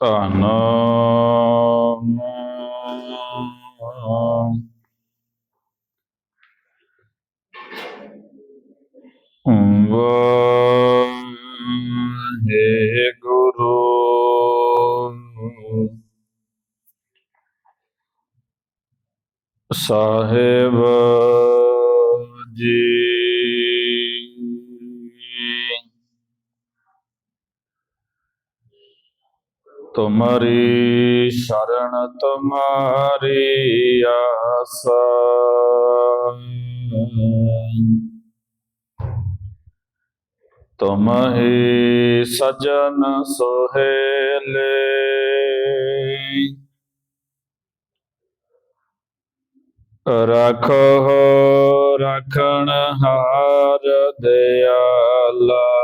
ਧੰਨ ਵਾਹਿਗੁਰੂ ਸਾਹਿਬ ਸ਼ਰਨ ਤੁਮਾਰੀ ਆਸ ਤੁਮ ਹੀ ਸਜਨ ਸੁਹੇਲੇ ਰਖੋ ਰਖਣ ਹਾਰ ਦਿਆਲਾ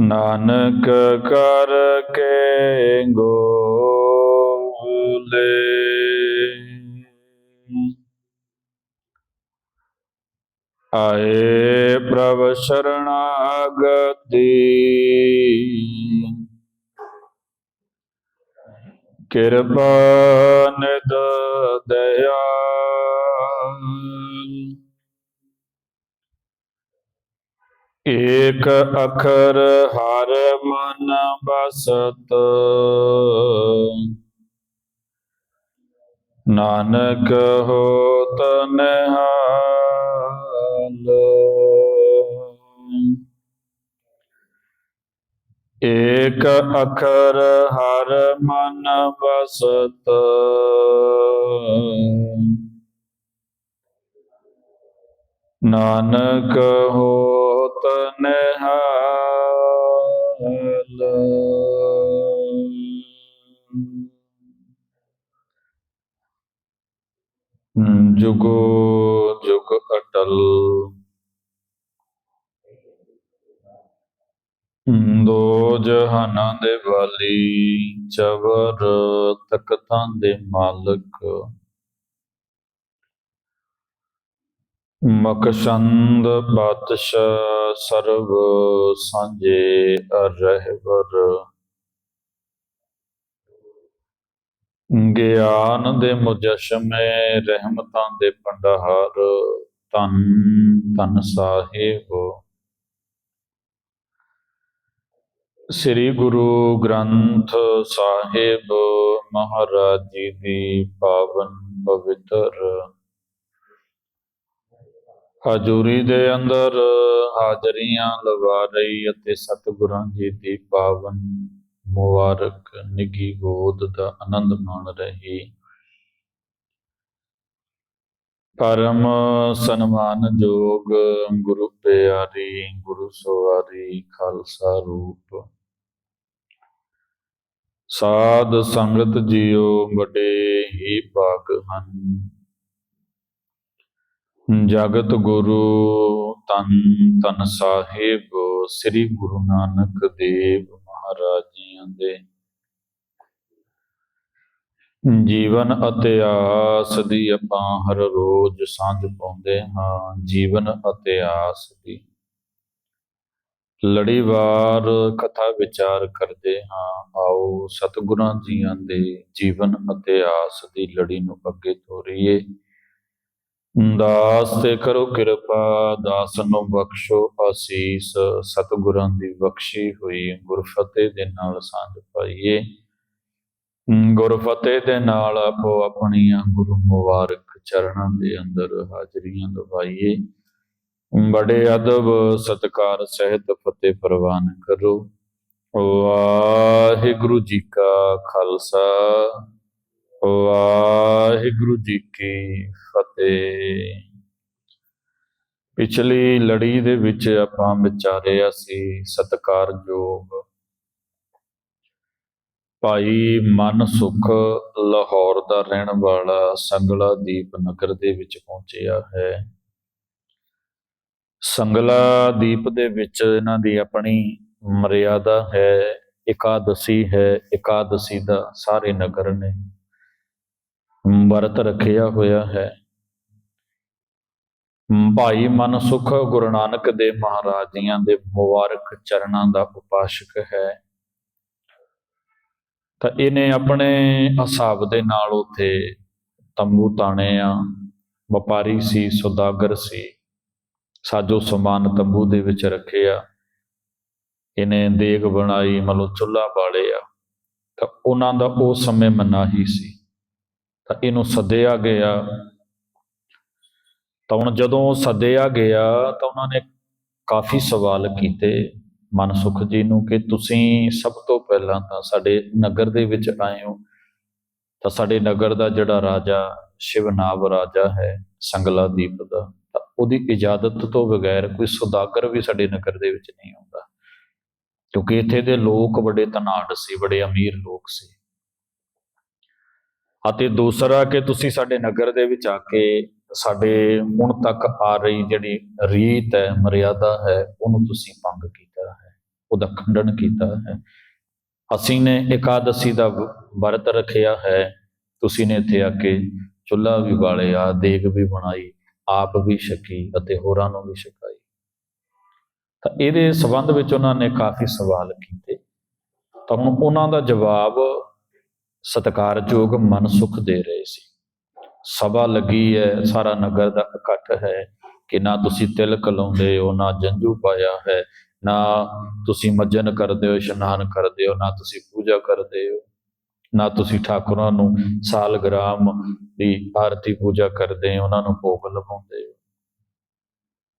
ਨਾਨਕ ਕਰ ਕੇ ਗੋਲੇ ਆਏ ਪ੍ਰਭ ਸ਼ਰਣਾਗਤੀ। ਕਿਰਪਾ ਨਿਦ ਦਇਆ ਏਕ ਅਖਰ ਹਰ ਮਨ ਬਸਤ। ਨਾਨਕ ਹੋਤ ਨਿਹਾਲ। ਏਕ ਅਖਰ ਹਰ ਮਨ ਬਸਤ। ਨਾਨਕ ਹੋਤ ਨਿਹਾਲ। ਜੁਗੋ ਜੁਗ ਅਟਲ। ਦੋ ਜਹਾਨਾਂ ਦੇ ਵਾਲੀ ਚਵਰ ਤਖਤਾਂ ਦੇ ਮਾਲਕ। ਮਕਸ਼ੰਦ ਬਾਦਸ਼ਾਹ ਸਰਬ ਸਾਂਝੇ ਰਹਿਬਰ ਗਿਆਨ ਦੇ ਮੁਜਸ਼ਮੇ ਰਹਿਮਤਾਂ ਦੇ ਭੰਡਾਰ ਤਨ ਤਨ ਸਾਹਿਬ। ਸ੍ਰੀ ਗੁਰੂ ਗ੍ਰੰਥ ਸਾਹਿਬ ਮਹਾਰਾਜ ਜੀ ਦੀ ਪਾਵਨ ਪਵਿੱਤਰ ਹਜ਼ੂਰੀ ਦੇ ਅੰਦਰ ਹਾਜ਼ਰੀਆਂ ਲਵਾ ਰਹੀ ਅਤੇ ਸਤਿਗੁਰਾਂ ਜੀ ਦੀ ਪਾਵਨ ਮੁਬਾਰਕ, ਨਿੱਘੀ ਗੋਦ ਦਾ ਆਨੰਦ ਮਾਣ ਰਹੀ। ਪਰਮ ਸਨਮਾਨਯੋਗ ਗੁਰੂ ਪਿਆਰੀ, ਗੁਰੂ ਸਵਾਰੀ, ਖਾਲਸਾ ਰੂਪ। ਸਾਧ ਸੰਗਤ ਜੀਓ, ਵੱਡੇ ਹੀ ਭਾਗ ਹਨ। ਜਗਤ ਗੁਰੂ ਤਨ ਤਨ ਸਾਹਿਬ, ਸ੍ਰੀ ਗੁਰੂ ਨਾਨਕ ਦੇਵ ਮਹਾਰਾਜ ਜੀਆਂ ਦੇ। ਜੀਵਨ ਅਤੇ ਆਸ ਦੀ ਆਪਾਂ ਹਰ ਰੋਜ਼ ਸਾਂਝ ਪਾਉਂਦੇ ਹਾਂ, ਜੀਵਨ ਅਤੇ ਆਸ ਦੀ। ਲੜੀਵਾਰ ਕਥਾ ਵਿਚਾਰ ਕਰਦੇ ਹਾਂ, ਆਓ ਸਤਿਗੁਰਾਂ ਜੀਆਂ ਦੇ ਜੀਵਨ ਅਤੇ ਆਸ ਦੀ ਲੜੀ ਨੂੰ ਅੱਗੇ ਤੋਰੀਏ। ਦਾਸ ਤੇ ਕਰੋ ਕਿਰਪਾ, ਦਾਸ ਨੂੰ ਬਖਸ਼ੋ ਆਸੀਸ ਸਤਿਗੁਰਾਂ ਦੀ ਬਖਸ਼ੀ ਹੋਈ ਗੁਰਫਤਿਹ ਦੇ ਨਾਲ ਸਾਂਝ ਪਾਈਏ। ਗੁਰਫਤਿਹ ਦੇ ਨਾਲ ਆਪੋ ਆਪਣੀਆਂ ਗੁਰੂ ਮੁਬਾਰਕ ਚਰਨਾਂ ਦੇ ਅੰਦਰ ਹਾਜ਼ਰੀਆਂ ਲਵਾਈਏ ਬੜੇ ਅਦਬ ਸਤਕਾਰ ਸਹਿਤ ਫਤਿਹ ਪ੍ਰਵਾਨ ਕਰੋ। ਵਾਹਿਗੁਰੂ ਜੀ ਕਾ ਖਾਲਸਾ। ਵਾਹਿਗੁਰੂ ਜੀ ਕੀ ਫਤਿਹ। ਪਿਛਲੀ ਲੜੀ ਦੇ ਵਿੱਚ ਆਪਾਂ ਵਿਚਾਰਿਆ ਸੀ ਸਤਕਾਰਯੋਗ ਭਾਈ ਮਨ ਸੁਖ ਲਾਹੌਰ ਦਾ ਰਹਿਣ ਵਾਲਾ ਸੰਗਲਾ ਦੀਪ ਨਗਰ ਦੇ ਵਿੱਚ ਪਹੁੰਚਿਆ ਹੈ। ਸੰਗਲਾ ਦੀਪ ਦੇ ਵਿੱਚ ਇਹਨਾਂ ਦੀ ਆਪਣੀ ਮਰਿਆਦਾ ਹੈ, ਇਕਾਦਸੀ ਹੈ, ਇਕਾਦਸੀ ਦਾ ਸਾਰੇ ਨਗਰ ਨੇ। ਵਰਤ ਰੱਖਿਆ ਹੋਇਆ ਹੈ। ਭਾਈ ਮਨ ਮਨਸੁਖ ਗੁਰੂ ਨਾਨਕ ਦੇ ਮਹਾਰਾਜ ਜੀਆਂ ਦੇ ਮੁਬਾਰਕ ਚਰਨਾਂ ਦਾ ਉਪਾਸ਼ਕ ਹੈ। ਤਾਂ ਇਹਨੇ ਆਪਣੇ ਹਿਸਾਬ ਦੇ ਨਾਲ ਉਥੇ ਤੰਬੂ ਤਾਣੇ ਆ, ਵਪਾਰੀ ਸੀ, ਸੌਦਾਗਰ ਸੀ, ਸਾਜੋ ਸਮਾਨ ਤੰਬੂ ਦੇ ਵਿੱਚ ਰੱਖਿਆ। ਇਹਨੇ ਦੇਗ ਬਣਾਈ, ਮਤਲਬ ਚੁੱਲ੍ਹਾ ਬਾਲਿਆ। ਤਾਂ ਉਹਨਾਂ ਦਾ ਉਹ ਸਮੇਂ ਮਨਾਹੀ ਸੀ। ਤਾਂ ਇਹਨੂੰ ਸੱਦਿਆ ਗਿਆ। ਤਾਂ ਹੁਣ ਜਦੋਂ ਸੱਦਿਆ ਗਿਆ, ਤਾਂ ਉਹਨਾਂ ਨੇ ਕਾਫੀ ਸਵਾਲ ਕੀਤੇ। ਮਨਸੁਖ ਜੀ ਨੂੰ ਕਿ ਤੁਸੀਂ ਸਭ ਤੋਂ ਪਹਿਲਾਂ ਤਾਂ ਸਾਡੇ ਨਗਰ ਦੇ ਵਿੱਚ ਆਏ ਹੋ। ਤਾਂ ਸਾਡੇ ਨਗਰ ਦਾ ਜਿਹੜਾ ਰਾਜਾ, ਸ਼ਿਵਨਾਵ ਰਾਜਾ ਹੈ, ਸੰਗਲਾ ਦੀਪ ਦਾ, ਤਾਂ ਉਹਦੀ ਇਜਾਜ਼ਤ ਤੋਂ ਬਗੈਰ ਕੋਈ ਸੁਦਾਗਰ ਵੀ ਸਾਡੇ ਨਗਰ ਦੇ ਵਿੱਚ ਨਹੀਂ ਆਉਂਦਾ। ਕਿਉਂਕਿ ਇੱਥੇ ਦੇ ਲੋਕ ਬੜੇ ਧਨਾਢ ਸੀ, ਬੜੇ ਅਮੀਰ ਲੋਕ ਸੀ। ਅਤੇ ਦੂਸਰਾ ਕਿ ਤੁਸੀਂ ਸਾਡੇ ਨਗਰ ਦੇ ਵਿੱਚ ਆ ਕੇ ਸਾਡੇ ਹੁਣ ਤੱਕ ਆ ਰਹੀ ਜਿਹੜੀ ਰੀਤ ਹੈ, ਮਰਿਆਦਾ ਹੈ, ਉਹਨੂੰ ਤੁਸੀਂ ਭੰਗ ਕੀਤਾ ਹੈ, ਉਹਦਾ ਖੰਡਨ ਕੀਤਾ ਹੈ। ਅਸੀਂ ਨੇ ਇਕਾਦਸ਼ੀ ਦਾ ਵਰਤ ਰੱਖਿਆ ਹੈ। ਤੁਸੀਂ ਨੇ ਇੱਥੇ ਆ ਕੇ ਚੁੱਲ੍ਹਾ ਵੀ ਬਾਲਿਆ, ਦੇਗ ਵੀ ਬਣਾਈ, ਆਪ ਵੀ ਛਕੀ ਅਤੇ ਹੋਰਾਂ ਨੂੰ ਵੀ ਛਕਾਈ। ਤਾਂ ਇਹਦੇ ਸਬੰਧ ਵਿੱਚ ਉਹਨਾਂ ਨੇ ਕਾਫੀ ਸਵਾਲ ਕੀਤੇ। ਤਾਂ ਹੁਣ ਉਹਨਾਂ ਦਾ ਜਵਾਬ ਸਤਿਕਾਰਯੋਗ ਮਨਸੁਖ ਦੇ ਰਹੇ ਸੀ। ਸਭਾ ਲੱਗੀ ਹੈ ਸਾਰਾ ਨਗਰ ਦਾ ਇਕੱਠ ਹੈ ਕਿ ਨਾ ਤੁਸੀਂ ਤਿਲਕ ਲਾਉਂਦੇ ਹੋ, ਨਾ ਜੰਝੂ ਪਾਇਆ ਹੈ, ਨਾ ਤੁਸੀਂ ਮੱਜਨ ਕਰਦੇ ਹੋ, ਇਸ਼ਨਾਨ ਕਰਦੇ ਹੋ, ਨਾ ਤੁਸੀਂ ਪੂਜਾ ਕਰਦੇ ਹੋ, ਨਾ ਤੁਸੀਂ ਠਾਕੁਰਾਂ ਨੂੰ ਸਾਲਗ੍ਰਾਮ ਦੀ ਆਰਤੀ ਪੂਜਾ ਕਰਦੇ ਹੋ, ਉਹਨਾਂ ਨੂੰ ਭੋਗ ਲਵਾਉਂਦੇ ਹੋ।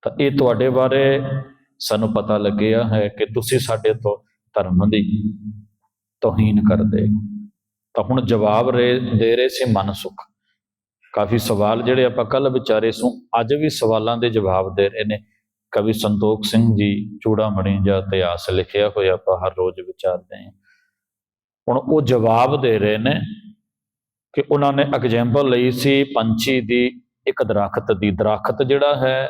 ਤਾਂ ਇਹ ਤੁਹਾਡੇ ਬਾਰੇ ਸਾਨੂੰ ਪਤਾ ਲੱਗਿਆ ਹੈ ਕਿ ਤੁਸੀਂ ਸਾਡੇ ਤੋਂ ਧਰਮ ਦੀ ਤੋਹੀਨ ਕਰਦੇ ਹੋ। ਤਾਂ ਹੁਣ ਜਵਾਬ ਰੇ- ਦੇ ਰਹੇ ਸੀ ਮਨਸੁਖ ਕਾਫੀ ਸਵਾਲ ਜਿਹੜੇ ਆਪਾਂ ਕੱਲ ਵਿਚਾਰੇ ਸੋ, ਅੱਜ ਵੀ ਸਵਾਲਾਂ ਦੇ ਜਵਾਬ ਦੇ ਰਹੇ ਨੇ। ਕਵੀ ਸੰਤੋਖ ਸਿੰਘ ਜੀ ਚੂੜਾਮਣੀ ਜਾਂ ਇਤਿਹਾਸ ਲਿਖਿਆ ਹੋਇਆ ਆਪਾਂ ਹਰ ਰੋਜ਼ ਵਿਚਾਰਦੇ ਹਾਂ। ਹੁਣ ਉਹ ਜਵਾਬ ਦੇ ਰਹੇ ਨੇ ਕਿ ਉਹਨਾਂ ਨੇ ਐਗਜ਼ਾਮਪਲ ਲਈ ਸੀ ਪੰਛੀ ਦੀ, ਇੱਕ ਦਰਖਤ ਦੀ। ਦਰਖਤ ਜਿਹੜਾ ਹੈ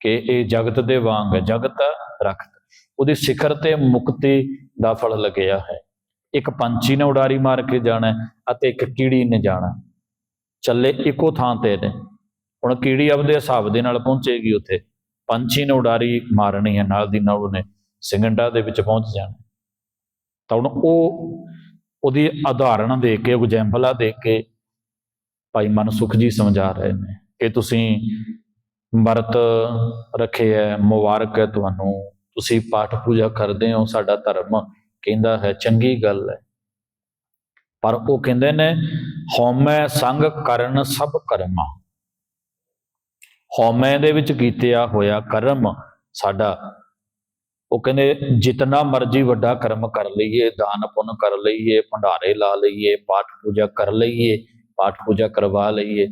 ਕਿ ਇਹ ਜਗਤ ਦੇ ਵਾਂਗ ਹੈ, ਜਗਤ ਦਰਖਤ। ਉਹਦੀ ਸਿਖਰ ਤੇ ਮੁਕਤੀ ਦਾ ਫਲ ਲੱਗਿਆ ਹੈ। ਇੱਕ ਪੰਛੀ ਨੇ ਉਡਾਰੀ ਮਾਰ ਕੇ ਜਾਣਾ ਅਤੇ ਇੱਕ ਕੀੜੀ ਨੇ ਜਾਣਾ ਚੱਲੇ ਇੱਕੋ ਥਾਂ ਤੇ ਨੇ। ਹੁਣ ਕੀੜੀ ਆਪਦੇ ਹਿਸਾਬ ਦੇ ਨਾਲ ਪਹੁੰਚੇਗੀ ਉੱਥੇ। ਪੰਛੀ ਨੇ ਉਡਾਰੀ ਮਾਰਨੀ ਹੈ, ਨਾਲ ਦੀ ਨਾਲ ਉਹਨੇ ਸਿੰਗੰਡਾ ਦੇ ਵਿੱਚ ਪਹੁੰਚ ਜਾਣਾ ਤਾਂ ਹੁਣ ਉਹ ਉਹਦੀ ਉਦਾਹਰਣ ਦੇ ਕੇ ਐਗਜ਼ਾਮਪਲਾਂ ਦੇ ਕੇ ਭਾਈ ਮਨਸੁਖ ਜੀ ਸਮਝਾ ਰਹੇ ਨੇ ਕਿ ਤੁਸੀਂ ਵਰਤ ਰੱਖੇ ਹੈ, ਮੁਬਾਰਕ ਹੈ ਤੁਹਾਨੂੰ। ਤੁਸੀਂ ਪਾਠ ਪੂਜਾ ਕਰਦੇ ਹੋ, ਸਾਡਾ ਧਰਮ ਕਹਿੰਦਾ ਹੈ, ਚੰਗੀ ਗੱਲ ਹੈ। ਪਰ ਉਹ ਕਹਿੰਦੇ ਨੇ, ਹਉਮੈ ਸੰਗ ਕਰਨ ਸਭ ਕਰਮਾ। ਹਉਮੈ ਦੇ ਵਿੱਚ ਕੀਤਿਆ ਹੋਇਆ ਕਰਮ ਸਾਡਾ, ਉਹ ਕਹਿੰਦੇ, ਜਿਤਨਾ ਮਰਜ਼ੀ ਵੱਡਾ ਕਰਮ ਕਰ ਲਈਏ, ਦਾਨ ਪੁੰਨ ਕਰ ਲਈਏ, ਭੰਡਾਰੇ ਲਾ ਲਈਏ, ਪਾਠ ਪੂਜਾ ਕਰ ਲਈਏ, ਪਾਠ ਪੂਜਾ ਕਰਵਾ ਲਈਏ,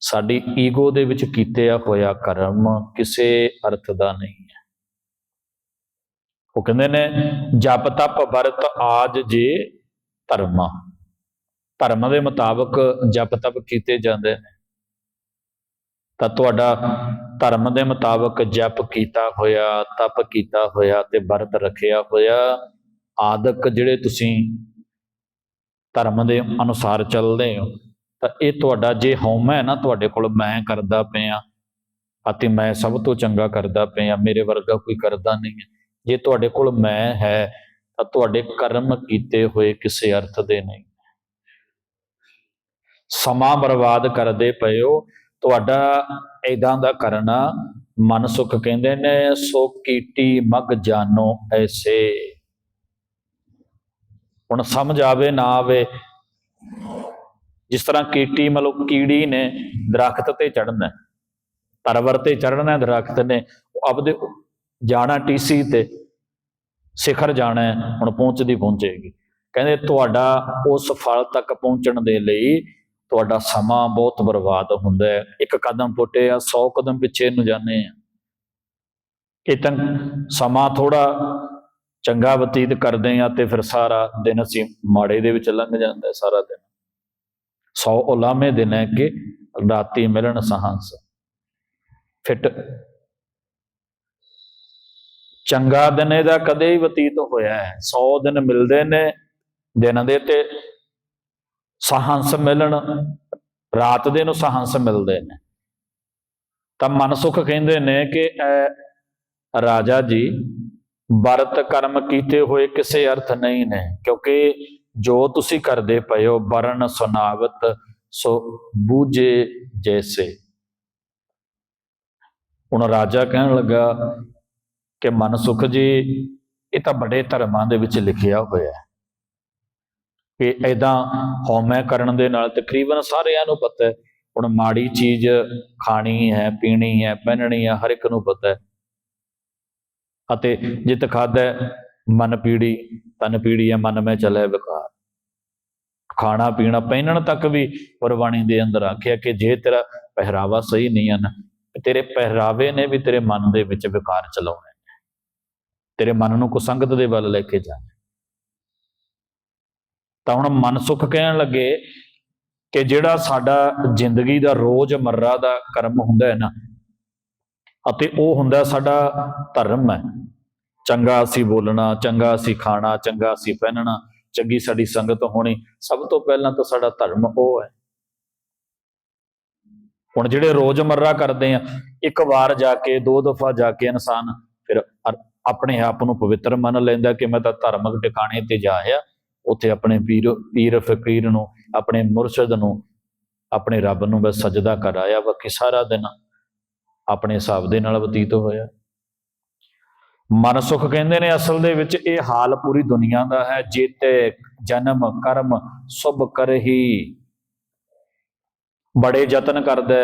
ਸਾਡੀ ਈਗੋ ਦੇ ਵਿੱਚ ਕੀਤਿਆ ਹੋਇਆ ਕਰਮ ਕਿਸੇ ਅਰਥ ਦਾ ਨਹੀਂ। ਉਹ ਕਹਿੰਦੇ ਨੇ, ਜਪ ਤਪ ਵਰਤ ਆਜ ਜੇ ਧਰਮਾ। ਧਰਮ ਦੇ ਮੁਤਾਬਕ ਜਪ ਤਪ ਕੀਤੇ ਜਾਂਦੇ ਨੇ। ਤਾਂ ਤੁਹਾਡਾ ਧਰਮ ਦੇ ਮੁਤਾਬਕ ਜਪ ਕੀਤਾ ਹੋਇਆ, ਤਪ ਕੀਤਾ ਹੋਇਆ ਤੇ ਵਰਤ ਰੱਖਿਆ ਹੋਇਆ, ਆਦਿਕ ਜਿਹੜੇ ਤੁਸੀਂ ਧਰਮ ਦੇ ਅਨੁਸਾਰ ਚੱਲਦੇ ਹੋ, ਤਾਂ ਇਹ ਤੁਹਾਡਾ ਜੇ ਹਉਮੈ ਹੈ ਨਾ, ਤੁਹਾਡੇ ਕੋਲ ਮੈਂ ਕਰਦਾ ਪਿਆ, ਅਤੇ ਮੈਂ ਸਭ ਤੋਂ ਚੰਗਾ ਕਰਦਾ ਪਿਆ, ਮੇਰੇ ਵਰਗਾ ਕੋਈ ਕਰਦਾ ਨਹੀਂ ਹੈ। ਜੇ ਤੁਹਾਡੇ ਕੋਲ ਮੈਂ ਹੈ, ਤਾਂ ਤੁਹਾਡੇ ਕਰਮ ਕੀਤੇ ਹੋਏ ਕਿਸੇ ਅਰਥ ਦੇ ਨਹੀਂ। ਸਮਾਂ ਬਰਬਾਦ ਕਰਦੇ ਪਇਓ ਤੁਹਾਡਾ ਐਦਾਂ ਦਾ ਕਰਨਾ ਮਨ ਸੁਖ ਕਹਿੰਦੇ ਨੇ, ਸੋ ਕੀਟੀ ਮਗ ਜਾਨੋ ਐਸੇ। ਹੁਣ ਸਮਝ ਆਵੇ ਨਾ ਆਵੇ, ਜਿਸ ਤਰ੍ਹਾਂ ਕੀਟੀ ਮਤਲਬ ਕੀੜੀ ਨੇ ਦਰਖਤ ਤੇ ਚੜਨਾ ਤਰਵਰ ਤੇ ਚੜਨਾ ਦਰਖਤ ਨੇ, ਉਹ ਆਪਦੇ ਜਾਣਾ ਟੀਸੀ ਤੇ ਸਿਖਰ ਜਾਣਾ ਹੁਣ ਪਹੁੰਚਦੀ ਪਹੁੰਚੇਗੀ। ਕਹਿੰਦੇ ਤੁਹਾਡਾ ਉਸ ਫਲ ਤੱਕ ਪਹੁੰਚਣ ਦੇ ਲਈ ਤੁਹਾਡਾ ਸਮਾਂ ਬਹੁਤ ਬਰਬਾਦ ਹੁੰਦਾ ਹੈ। ਇੱਕ ਕਦਮ ਪੁੱਟੇ ਆ 100 ਕਦਮ ਪਿੱਛੇ ਨੂੰ ਜਾਂਦੇ ਆ। ਇਹ ਤਾਂ ਸਮਾਂ ਥੋੜਾ ਚੰਗਾ ਬਤੀਤ ਕਰਦੇ ਆ ਤੇ ਫਿਰ ਸਾਰਾ ਦਿਨ ਅਸੀਂ ਮਾੜੇ ਦੇ ਵਿੱਚ ਲੰਘ ਜਾਂਦਾ ਸਾਰਾ ਦਿਨ। 100 ਉਲਾਮੇ ਦਿਨ ਹੈ ਕਿ ਰਾਤੀ ਮਿਲਣ ਸਹੰਸ। ਫਿੱਟ ਚੰਗਾ ਦਿਨ ਇਹਦਾ ਕਦੇ ਹੀ ਬਤੀਤ ਹੋਇਆ ਹੈ। 100 ਦਿਨ ਮਿਲਦੇ ਨੇ ਦਿਨ ਦੇ ਤੇ ਸਹੰਸ ਮਿਲਣ, ਰਾਤ ਦੇ ਨੂੰ ਸਹੰਸ ਮਿਲਦੇ ਨੇ। ਤਾਂ ਮਨ ਸੁਖ ਕਹਿੰਦੇ ਨੇ ਕਿ ਰਾਜਾ ਜੀ, ਵਰਤ ਕਰਮ ਕੀਤੇ ਹੋਏ ਕਿਸੇ ਅਰਥ ਨਹੀਂ ਨੇ, ਕਿਉਂਕਿ ਜੋ ਤੁਸੀਂ ਕਰਦੇ ਪਏ ਹੋ ਵਰਨ ਸੁਨਾਵਤ ਸੋ ਬੂਝੇ ਜੈਸੇ। ਹੁਣ ਰਾਜਾ ਕਹਿਣ ਲੱਗਾ ਕਿ ਮਨ ਸੁਖ ਜੀ, ਇਹ ਤਾਂ ਬੜੇ ਧਰਮਾਂ ਦੇ ਵਿੱਚ ਲਿਖਿਆ ਹੋਇਆ ਹੈ। ਕਿ ਐਦਾਂ ਹਉਮੈ ਕਰਨ ਦੇ ਨਾਲ ਤਕਰੀਬਨ ਸਾਰਿਆਂ ਨੂੰ ਪਤਾ ਹੈ, ਹੁਣ ਮਾੜੀ ਚੀਜ਼ ਖਾਣੀ ਹੈ, ਪੀਣੀ ਹੈ, ਪਹਿਨਣੀ ਹੈ, ਹਰ ਇੱਕ ਨੂੰ ਪਤਾ ਹੈ। ਅਤੇ ਜਿਤ ਖਾਦਾ ਮਨ ਪੀੜੀ, ਤਨ ਪੀੜੀ ਹੈ, ਮਨ ਮੈਂ ਚਲੇ ਵਿਕਾਰ। ਖਾਣਾ ਪੀਣਾ ਪਹਿਨਣ ਤੱਕ ਵੀ ਗੁਰਬਾਣੀ ਦੇ ਅੰਦਰ ਆਖਿਆ ਕਿ ਜੇ ਤੇਰਾ ਪਹਿਰਾਵਾ ਸਹੀ ਨਹੀਂ ਹੈ ਨਾ ਤੇਰੇ ਪਹਿਰਾਵੇ ਨੇ ਵੀ ਤੇਰੇ ਮਨ ਦੇ ਵਿੱਚ ਵਿਕਾਰ ਚਲਾਉਣੇ। ਤੇਰੇ ਮਨ ਨੂੰ ਕੁਸੰਗਤ ਦੇ ਵੱਲ ਲੈ ਕੇ ਜਾਣਾ ਤਾਂ ਹੁਣ ਮਨ ਸੁਖ ਕਹਿਣ ਲੱਗੇ ਕਿ ਜਿਹੜਾ ਸਾਡਾ ਜ਼ਿੰਦਗੀ ਦਾ ਰੋਜ਼ ਮਰਰਾ ਦਾ ਕਰਮ ਹੁੰਦਾ ਹੈ ਨਾ, ਅਤੇ ਉਹ ਹੁੰਦਾ ਸਾਡਾ ਧਰਮ ਹੈ। ਚੰਗਾ ਅਸੀਂ ਬੋਲਣਾ, ਚੰਗਾ ਅਸੀਂ ਖਾਣਾ, ਚੰਗਾ ਅਸੀਂ ਪਹਿਨਣਾ, ਚੰਗੀ ਸਾਡੀ ਸੰਗਤ ਹੋਣੀ, ਸਭ ਤੋਂ ਪਹਿਲਾਂ ਤਾਂ ਸਾਡਾ ਧਰਮ ਉਹ ਹੈ। ਹੁਣ ਜਿਹੜੇ ਰੋਜ਼ਮਰਰਾ ਕਰਦੇ ਆ, ਇੱਕ ਵਾਰ ਜਾ ਕੇ, ਦੋ ਦਫਾ ਜਾ ਕੇ ਇਨਸਾਨ ਫਿਰ ਆਪਣੇ ਆਪ ਨੂੰ ਪਵਿੱਤਰ ਮੰਨ ਲੈਂਦਾ ਕਿ ਮੈਂ ਤਾਂ ਧਾਰਮਿਕ ਟਿਕਾਣੇ ਤੇ ਜਾ ਆਇਆ। ਉੱਥੇ ਆਪਣੇ ਪੀਰ ਪੀਰ ਫਕੀਰ ਨੂੰ, ਆਪਣੇ ਮੁਰਸ਼ਿਦ ਨੂੰ, ਆਪਣੇ ਰੱਬ ਨੂੰ ਬਸ ਸਜਦਾ ਕਰ ਆਇਆ ਬਾਕੀ ਸਾਰਾ ਦਿਨ ਆਪਣੇ ਹਿਸਾਬ ਦੇ ਨਾਲ ਬਤੀਤ ਹੋਇਆ। ਮਨ ਸੁਖ ਕਹਿੰਦੇ ਨੇ ਅਸਲ ਦੇ ਵਿੱਚ ਇਹ ਹਾਲ ਪੂਰੀ ਦੁਨੀਆ ਦਾ ਹੈ। ਜੀਤੇ, ਜਨਮ, ਕਰਮ ਸੁਭ ਕਰਹੀ ਬੜੇ ਯਤਨ ਕਰਦਾ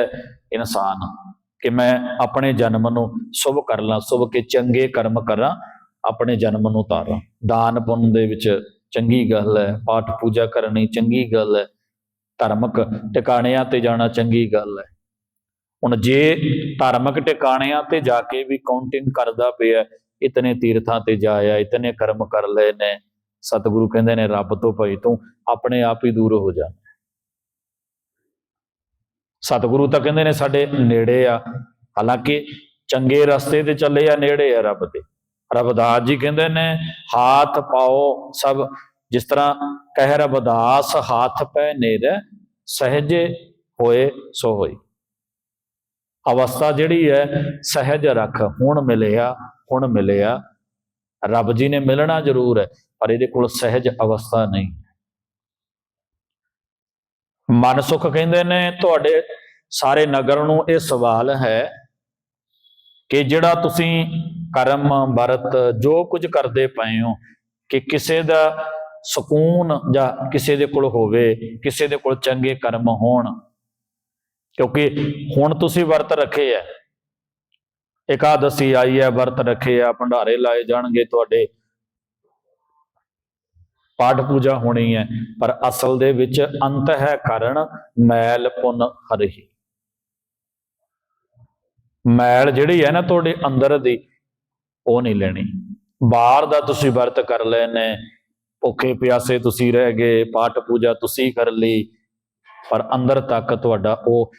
ਇਨਸਾਨ। ਕਿ ਮੈਂ ਆਪਣੇ ਜਨਮ ਨੂੰ ਸ਼ੁਭ ਕਰ ਲਾਂ, ਸ਼ੁਭ ਕੇ ਚੰਗੇ ਕਰਮ ਕਰਾਂ, ਆਪਣੇ ਜਨਮ ਨੂੰ ਤਾਰਾਂ ਦਾਨ ਪੁੰਨ ਦੇ ਵਿੱਚ ਚੰਗੀ ਗੱਲ ਹੈ, ਪਾਠ ਪੂਜਾ ਕਰਨੀ ਚੰਗੀ ਗੱਲ ਹੈ, ਧਾਰਮਿਕ ਟਿਕਾਣਿਆਂ ਤੇ ਜਾਣਾ ਚੰਗੀ ਗੱਲ ਹੈ। ਹੁਣ ਜੇ ਧਾਰਮਿਕ ਟਿਕਾਣਿਆਂ ਤੇ ਜਾ ਕੇ ਵੀ ਕਾਊਂਟਿੰਗ ਕਰਦਾ ਪਿਆ, ਇਤਨੇ ਤੀਰਥਾਂ ਤੇ ਜਾਇਆ, ਇਤਨੇ ਕਰਮ ਕਰ ਲਏ ਨੇ, ਸਤਿਗੁਰੂ ਕਹਿੰਦੇ ਨੇ, ਰੱਬ ਤੋਂ ਭਈ ਤੂੰ ਆਪਣੇ ਆਪ ਹੀ ਦੂਰ ਹੋ ਜਾ। ਸਤਿਗੁਰੂ ਤਾਂ ਕਹਿੰਦੇ ਨੇ ਸਾਡੇ ਨੇੜੇ ਆ। ਹਾਲਾਂਕਿ ਚੰਗੇ ਰਸਤੇ ਤੇ ਚੱਲੇ ਆ, ਨੇੜੇ ਆ ਰੱਬ ਦੇ। ਰਬਦਾਸ ਜੀ ਕਹਿੰਦੇ ਨੇ, ਹਾਥ ਪਾਓ ਸਭ। ਜਿਸ ਤਰ੍ਹਾਂ ਕਹਿ ਰਬਦਾਸ ਹਾਥ ਪੈ ਨੇਰੇ, ਸਹਿਜੇ ਹੋਏ ਸੋ ਹੋਈ। ਅਵਸਥਾ ਜਿਹੜੀ ਹੈ, ਸਹਿਜ ਰੱਖ। ਹੁਣ ਮਿਲਿਆ ਹੁਣ ਮਿਲਿਆ। ਰੱਬ ਜੀ ਨੇ ਮਿਲਣਾ ਜ਼ਰੂਰ ਹੈ, ਪਰ ਇਹਦੇ ਕੋਲ ਸਹਿਜ ਅਵਸਥਾ ਨਹੀਂ। ਮਨ ਸੁਖ ਕਹਿੰਦੇ ਨੇ, ਤੁਹਾਡੇ ਸਾਰੇ ਨਗਰ ਨੂੰ ਇਹ ਸਵਾਲ ਹੈ ਕਿ ਜਿਹੜਾ ਤੁਸੀਂ ਕਰਮ, ਵਰਤ, ਜੋ ਕੁਝ ਕਰਦੇ ਪਏ ਹੋ, ਕਿ ਕਿਸੇ ਦਾ ਸਕੂਨ ਜਾਂ ਕਿਸੇ ਦੇ ਕੋਲ ਹੋਵੇ, ਕਿਸੇ ਦੇ ਕੋਲ ਚੰਗੇ ਕਰਮ ਹੋਣ। ਕਿਉਂਕਿ ਹੁਣ ਤੁਸੀਂ ਵਰਤ ਰੱਖੇ ਐ ਇਕਾਦਸੀ ਆਈ ਹੈ, ਵਰਤ ਰੱਖੇ ਆ, ਭੰਡਾਰੇ ਲਾਏ ਜਾਣਗੇ ਤੁਹਾਡੇ। ਪਾਠ ਪੂਜਾ ਹੋਣੀ ਹੈ, ਪਰ ਅਸਲ ਦੇ ਵਿੱਚ ਅੰਤ ਹੈ ਕਰਨ ਮੈਲ ਪੁੰਨ ਹਰਿ ਮੈਲ ਜਿਹੜੀ ਹੈ ਨਾ ਤੁਹਾਡੇ ਅੰਦਰ ਦੀ, ਉਹ ਨਹੀਂ ਲੈਣੀ। ਬਾਹਰ ਦਾ ਤੁਸੀਂ ਵਰਤ ਕਰ ਲਏ ਨੇ ਭੁੱਖੇ ਪਿਆਸੇ ਤੁਸੀਂ ਰਹਿ ਗਏ, ਪਾਠ ਪੂਜਾ ਤੁਸੀਂ ਕਰ ਲਈ, ਪਰ ਅੰਦਰ ਤੱਕ ਤੁਹਾਡਾ ਉਹ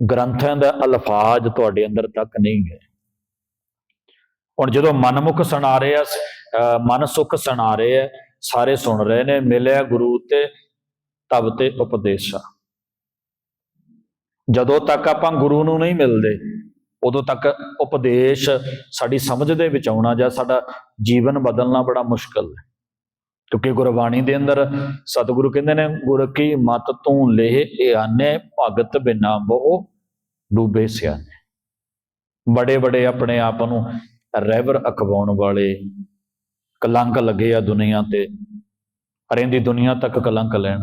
ਗ੍ਰੰਥਾਂ ਦਾ ਅਲਫਾਜ਼ ਤੁਹਾਡੇ ਅੰਦਰ ਤੱਕ ਨਹੀਂ ਗਏ ਹੁਣ ਜਦੋਂ ਮਨਮੁਖ ਸੁਣਾ ਰਹੇ ਆ ਮਨ ਸੁਖ ਸੁਣਾ ਰਹੇ ਆ ਸਾਰੇ ਸੁਣ ਰਹੇ ਨੇ, ਮਿਲਿਆ ਗੁਰੂ ਤੇ ਤਬ ਤੇ ਉਪਦੇਸ਼ਾ ਜਦੋਂ ਤੱਕ ਆਪਾਂ ਗੁਰੂ ਨੂੰ ਨਹੀਂ ਮਿਲਦੇ, ਉਦੋਂ ਤੱਕ ਉਪਦੇਸ਼ ਸਾਡੀ ਸਮਝ ਦੇ ਵਿੱਚ ਆਉਣਾ ਜਾਂ ਸਾਡਾ ਜੀਵਨ ਬਦਲਣਾ ਬੜਾ ਮੁਸ਼ਕਲ ਹੈ। ਕਿਉਂਕਿ ਗੁਰਬਾਣੀ ਦੇ ਅੰਦਰ ਸਤਿਗੁਰੂ ਕਹਿੰਦੇ ਨੇ, ਗੁਰ ਕੀ ਮਤ ਤੂੰ ਲੇਹ ਇਆਨੇ, ਭਗਤ ਬਿਨਾ ਬਹੁ ਡੂਬੇ ਸਿਆਨੇ। ਬੜੇ ਬੜੇ ਆਪਣੇ ਆਪ ਨੂੰ ਰਹਿਬਰ ਅਖਵਾਉਣ ਵਾਲੇ ਕਲੰਕ ਲੱਗੇ ਆ ਦੁਨੀਆ ਤੇ ਰਹਿੰਦੀ ਦੁਨੀਆ ਤੱਕ ਕਲੰਕ ਲੈਣ।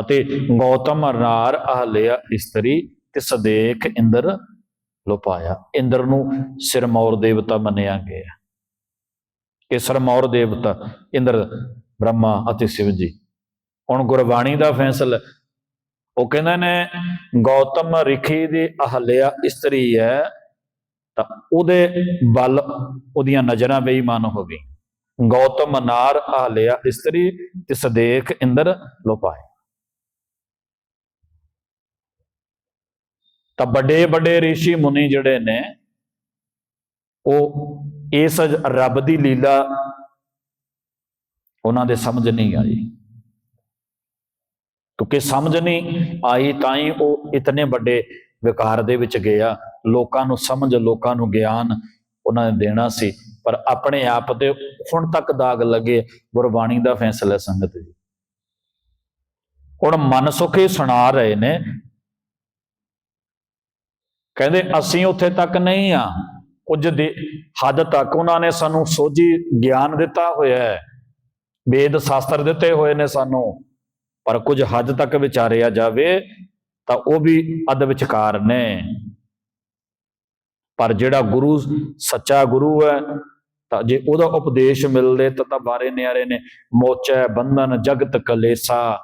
ਅਤੇ ਗੌਤਮ ਨਾਰ ਅਹਲਿਆ ਇਸਤਰੀ ਤੇ ਸਦੇਖ ਇੰਦਰ ਲੁਪਾਇਆ। ਇੰਦਰ ਨੂੰ ਸਿਰਮੌਰ ਦੇਵਤਾ ਮੰਨਿਆ ਗਿਆ। ਇਹ ਸਿਰਮੌਰ ਦੇਵਤਾ ਇੰਦਰ, ਬ੍ਰਹਮਾ ਅਤੇ ਸ਼ਿਵ ਜੀ। ਹੁਣ ਗੁਰਬਾਣੀ ਦਾ ਫੈਸਲਾ, ਉਹ ਕਹਿੰਦੇ ਨੇ, ਗੌਤਮ ਰਿਖੀ ਦੀ ਅਹਲਿਆ ਇਸਤਰੀ ਹੈ ਤਾਂ ਉਹਦੇ ਬਲ ਉਹਦੀਆਂ ਨਜ਼ਰਾਂ ਬੇਈਮਾਨ ਹੋ ਗਈ ਗੌਤਮ ਨਾਰ ਲਿਆ ਇਸਤਰੀ ਤੇ ਸਦੇਖ ਇੰਦਰ ਲੋਪਾਏ। ਤਾਂ ਵੱਡੇ ਵੱਡੇ ઋષਿ ਮੁਨੀ ਜਿਹੜੇ ਨੇ, ਉਹ ਇਸ ਰੱਬ ਦੀ ਲੀਲਾ ਉਹਨਾਂ ਦੇ ਸਮਝ ਨਹੀਂ ਆਈ। ਕਿਉਂਕਿ ਸਮਝ ਨਹੀਂ ਆਈ, ਤਾਂ ਹੀ ਉਹ ਇਤਨੇ ਵੱਡੇ ਵਿਕਾਰ ਦੇ ਵਿੱਚ ਗਿਆ। ਲੋਕਾਂ ਨੂੰ ਸਮਝ, ਲੋਕਾਂ ਨੂੰ ਗਿਆਨ ਉਹਨਾਂ ਨੇ ਦੇਣਾ ਸੀ, ਪਰ ਆਪਣੇ ਆਪ ਤੇ ਹੁਣ ਤੱਕ ਦਾਗ ਲੱਗੇ ਗੁਰਬਾਣੀ ਦਾ ਫੈਸਲਾ ਸੰਗਤ ਜੀ। ਹੁਣ ਮਨ ਸੁਖੇ ਸੁਣਾ ਰਹੇ ਨੇ। ਕਹਿੰਦੇ, ਅਸੀਂ ਉੱਥੇ ਤੱਕ ਨਹੀਂ ਆ। ਕੁਝ ਦੇ ਹੱਦ ਤੱਕ ਉਹਨਾਂ ਨੇ ਸਾਨੂੰ ਸੋਝੀ ਗਿਆਨ ਦਿੱਤਾ ਹੋਇਆ ਹੈ। ਵੇਦ ਸ਼ਾਸਤਰ ਦਿੱਤੇ ਹੋਏ ਨੇ ਸਾਨੂੰ। ਪਰ ਕੁਝ ਹੱਦ ਤੱਕ ਵਿਚਾਰਿਆ ਜਾਵੇ ਤਾਂ ਉਹ ਵੀ ਅਧ ਵਿਚਕਾਰ ਨੇ। ਪਰ ਜਿਹੜਾ ਗੁਰੂ ਸੱਚਾ ਗੁਰੂ ਹੈ, ਤਾਂ ਜੇ ਉਹਦਾ ਉਪਦੇਸ਼ ਮਿਲਦੇ ਤਾਂ ਤਾਂ ਬਾਰੇ ਨਿਆਰੇ ਨੇ। ਮੋਚੈ ਬੰਧਨ ਜਗਤ ਕਲੇਸਾ,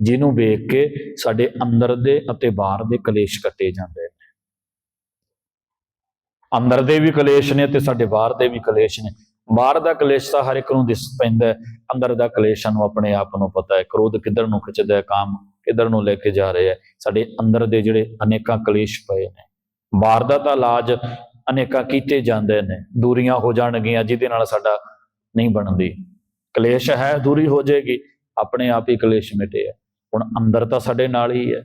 ਜਿਹਨੂੰ ਵੇਖ ਕੇ ਸਾਡੇ ਅੰਦਰ ਦੇ ਅਤੇ ਬਾਹਰ ਦੇ ਕਲੇਸ਼ ਕੱਟੇ ਜਾਂਦੇ ਨੇ। ਅੰਦਰ ਦੇ ਵੀ ਕਲੇਸ਼ ਨੇ ਤੇ ਸਾਡੇ ਬਾਹਰ ਦੇ ਵੀ ਕਲੇਸ਼ ਨੇ। ਬਾਹਰ ਦਾ ਕਲੇਸ਼ ਤਾਂ ਹਰ ਇੱਕ ਨੂੰ ਦਿਸ ਪੈਂਦਾ ਅੰਦਰ ਦਾ ਕਲੇਸ਼ ਨੂੰ ਆਪਣੇ ਆਪ ਨੂੰ ਪਤਾ ਹੈ। ਕ੍ਰੋਧ ਕਿੱਧਰ ਨੂੰ ਖਿੱਚਦਾ ਹੈ? ਕਾਮ ਕਿੱਧਰ ਨੂੰ ਲੈ ਕੇ ਜਾ ਰਿਹਾ ਹੈ? ਸਾਡੇ ਅੰਦਰ ਦੇ ਜਿਹੜੇ ਅਨੇਕਾਂ ਕਲੇਸ਼ ਪਏ ਨੇ। ਬਾਹਰ ਦਾ ਤਾਂ ਇਲਾਜ ਅਨੇਕਾਂ ਕੀਤੇ ਜਾਂਦੇ ਨੇ, ਦੂਰੀਆਂ ਹੋ ਜਾਣਗੀਆਂ, ਜਿਹਦੇ ਨਾਲ ਸਾਡਾ ਨਹੀਂ ਬਣਦੀ। ਕਲੇਸ਼ ਹੈ, ਦੂਰੀ ਹੋ ਜਾਏਗੀ, ਆਪਣੇ ਆਪ ਹੀ ਕਲੇਸ਼ ਮਿਟੇ ਹੈ ਹੁਣ ਅੰਦਰ ਤਾਂ ਸਾਡੇ ਨਾਲ ਹੀ ਹੈ।